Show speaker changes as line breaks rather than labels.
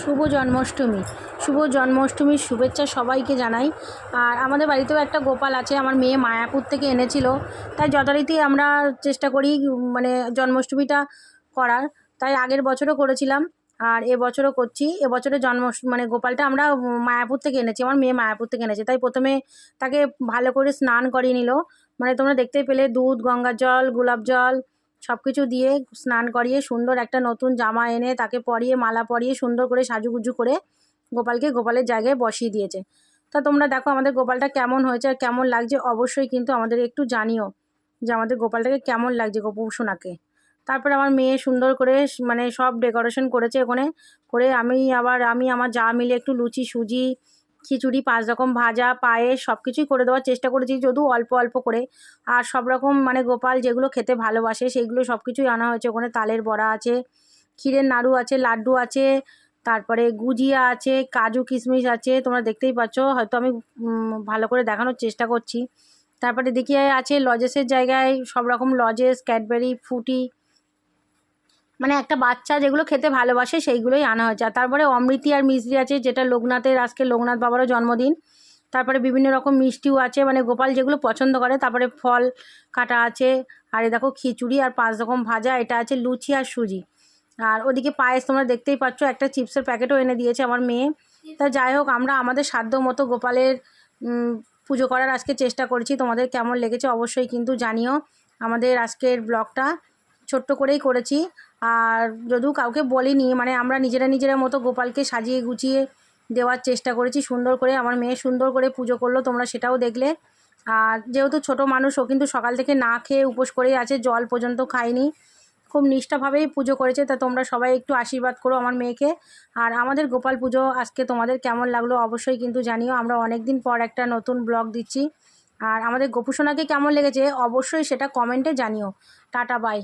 শুভ জন্মাষ্টমী। শুভ জন্মাষ্টমীর শুভেচ্ছা সবাইকে জানাই। আর আমাদের বাড়িতেও একটা গোপাল আছে, আমার মেয়ে মায়াপুর থেকে এনেছিল। তাই যথারীতি আমরা চেষ্টা করি মানে জন্মাষ্টমীটা করার। তাই আগের বছরও করেছিলাম, আর এবছরও করছি। এবছরের জন্ম মানে গোপালটা আমরা মায়াপুর থেকে এনেছি, আমার মেয়ে মায়াপুর থেকে এনেছে। তাই প্রথমে তাকে ভালো করে স্নান করিয়ে নিল। মানে তোমরা দেখতেই পেলে, দুধ, গঙ্গার জল, গোলাপ জল সব কিছু দিয়ে স্নান করিয়ে সুন্দর একটা নতুন জামা এনে তাকে পরিয়ে, মালা পরিয়ে সুন্দর করে সাজুগুজু করে গোপালকে গোপালের জায়গায় বসিয়ে দিয়েছে। তা তোমরা দেখো আমাদের গোপালটা কেমন হয়েছে আর কেমন লাগছে, অবশ্যই কিন্তু আমাদের একটু জানিও যে আমাদের গোপালটাকে কেমন লাগছে গোপু তারপরে আমার মেয়ে সুন্দর করে মানে সব ডেকোরেশন করেছে ওখানে। করে আমি আবার, আমি আমার যা মিলে একটু লুচি সুজি খিচুড়ি, পাঁচ রকম ভাজা, পায়েস সব কিছুই করে দেওয়ার চেষ্টা করেছি যদিও অল্প অল্প করে। আর সব রকম মানে গোপাল যেগুলো খেতে ভালোবাসে সেইগুলো সব কিছুই আনা হয়েছে। ওখানে তালের বড়া আছে, ক্ষীরের নাড়ু আছে, লাড্ডু আছে, তারপরে গুজিয়া আছে, কাজু কিশমিশ আছে। তোমরা দেখতেই পাচ্ছ, হয়তো আমি ভালো করে দেখানোর চেষ্টা করছি। তারপরে দেখি আছে লজেসের জায়গায় সব রকম লজেস ক্যাডবেরি ফুটি মানে একটা বাচ্চা যেগুলো খেতে ভালোবাসে সেইগুলোই আনা হয়েছে। আর তারপরে অমৃতি আর মিশ্রি আছে, যেটা লোকনাথের, আজকে লোকনাথ বাবারও জন্মদিন। তারপরে বিভিন্ন রকম মিষ্টিও আছে মানে গোপাল যেগুলো পছন্দ করে, তারপরে ফল কাটা আছে, আর এ দেখো খিচুড়ি আর পাঁচ রকম ভাজা, এটা আছে লুচি আর সুজি। আর ওদিকে পায়েস তোমরা দেখতেই পাচ্ছ, একটা চিপসের প্যাকেটও এনে দিয়েছে আমার মেয়ে। তা যাই হোক, আমরা আমাদের সাধ্য মতো গোপালের পুজো করার আজকে চেষ্টা করছি। তোমাদের কেমন লেগেছে অবশ্যই কিন্তু জানিও। আমাদের আজকের ব্লগটা ছোট্ট করেই করেছি। আর যদিও কাউকে বলিনি মানে আমরা নিজেরা নিজেরা মতো গোপালকে সাজিয়ে গুছিয়ে দেওয়ার চেষ্টা করেছি, সুন্দর করে, আমার মেয়ে সুন্দর করে পুজো করল, তোমরা সেটাও দেখলে। আর যেহেতু ছোট মানুষ, ও কিন্তু সকাল থেকে না খেয়ে উপোস করেই আছে, জল পর্যন্ত খায়নি। খুব নিষ্ঠাভাবেই পুজো করেছে, তা তোমরা সবাই একটু আশীর্বাদ করো আমার মেয়েকে। আর আমাদের গোপাল পুজো আজকে তোমাদের কেমন লাগল অবশ্যই কিন্তু জানিও, আমরা অনেক দিন পর একটা নতুন ব্লগ দিচ্ছি। আর আমাদের গোপুসোনাকে কেমন লেগেছে অবশ্যই সেটা কমেন্টে জানিও। Tata bye